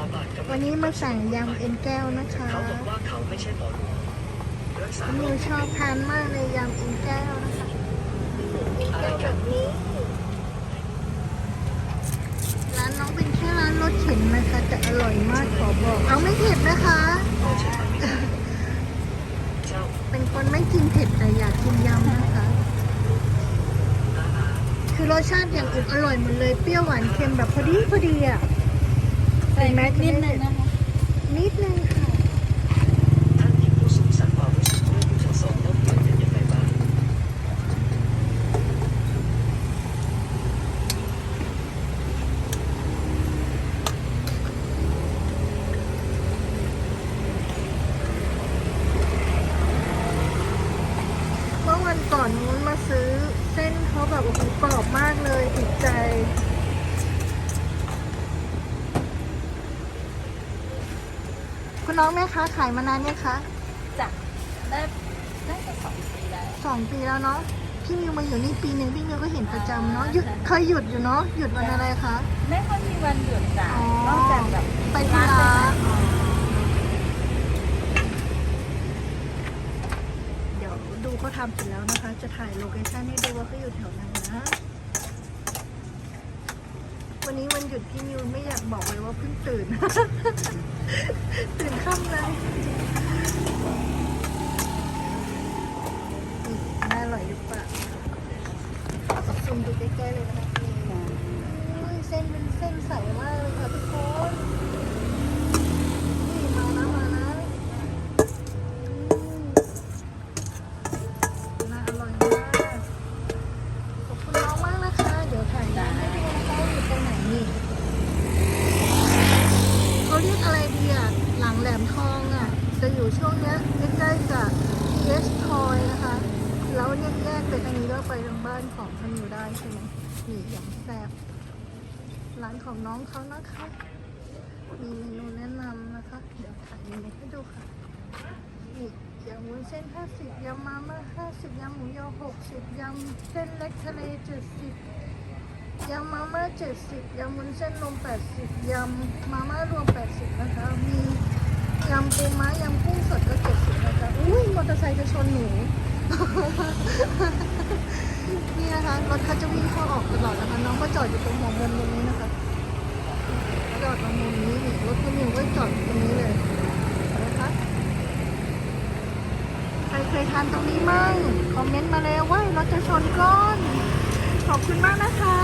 าบาทกำลังวันนี้มาสั่งยำเอ็นแก้วนะคะเขาบอกว่าเขาไม่ใช่หมอหลวงรักษาหโรนูคชอบทานมากเลยยำเอ็นแก้วนะคะเอ็นแก้วแบบนี้ ร้านน้องเป็นแค่ร้านรถเข็นนะคะแต่อร่อยมากขอบอกเอาไม่เผ็ดนะคะเออฉันทำไม่ได้เจ้าเป็นคนไม่กินเผ็ดแต่อยากกินยำนะคะอาอาคือรสชาติอย่างอื่นอร่อยหมดเลย เปรี้ยวหวานเค็มแบบพอดีพอดีอะ ใส่แม็กนิดนึงนะคะนิดนึงค่ะท่านหญิงผู้สูงสันต์ความรู้สึกเรื่องผู้ทั้งสองต้องเปลี่ยนเป็นยังไงบ้างเมื่อวันก่อนนู้นมาซื้อเส้นเขาแบบโอ้โหกรอบมากเลยติดใจ คุณน้องแม่ค้าขายมานานเนี่ยงคะจ้ะได้ได้จะสองปีแล้วสองปีแล้วเนาะพี่มิวมาอยู่นี่ปีหนึ่งพี่มิวก็เห็นประจำเนาะหยุดเคยหยุดอยู่เนาะหยุดวันอะไรคะไม่ค่อยมีวันหยุดจ้ะอ๋อนอกจากแบบไปธุระเดี๋ยวดูเขาทำเสร็จแล้วนะคะ จะถ่ายโลเคชั่นให้ดูว่าเขาอยู่แถวไหนนะ วันนี้วันหยุดพี่มิวไม่อยากบอกเลยว่าเพิ่งตื่น ตื่นค่ำเลยนี่น่าอร่อยหรือเปล่าซูมดูใกล้ๆเลยนะคะนี่เส้นเป็นเส้นใสมากเลยค่ะทุกคนนี่ องอะจะอยู่ช่วงเนี้ยใกล้ๆกับ PS Toy นะคะ แล้วแยกไปทางนี้แล้วไปทางบ้านของท่านอยู่ได้ใช่ไหมนี่อย่างแซ่บร้านของน้องเขานะคะ มีเมนูแนะนำนะคะ เดี๋ยวถ่ายเมนูให้ดูค่ะนี่ยำวุ้นเส้น 50 ยำมาม่า50 ยำหมูยอ 60 ยำเส้นเล็กทะเล 70 ยำมาม่า 70 ยำวุ้นเส้นรวม 80 ยำมาม่ารวมำปูม้ายำกุ้งสดก็70นะคะอุ้ยมอเตอร์ไซค์จะชนหนู นี่นะคะรถเขาจะวิ่งเข้าออกตลอดนะคะ น้องก็จอดอยู่ตรงหัวมุมตรงนี้นะคะ จอดตรงมุมนี้รถคันหนึ่งก็จอดตรงนี้เลยนะคะใครเคยทานตรงนี้มั่งคอมเมนต์มาเลยว่ารถจะชนก้อน ขอบคุณมากนะคะ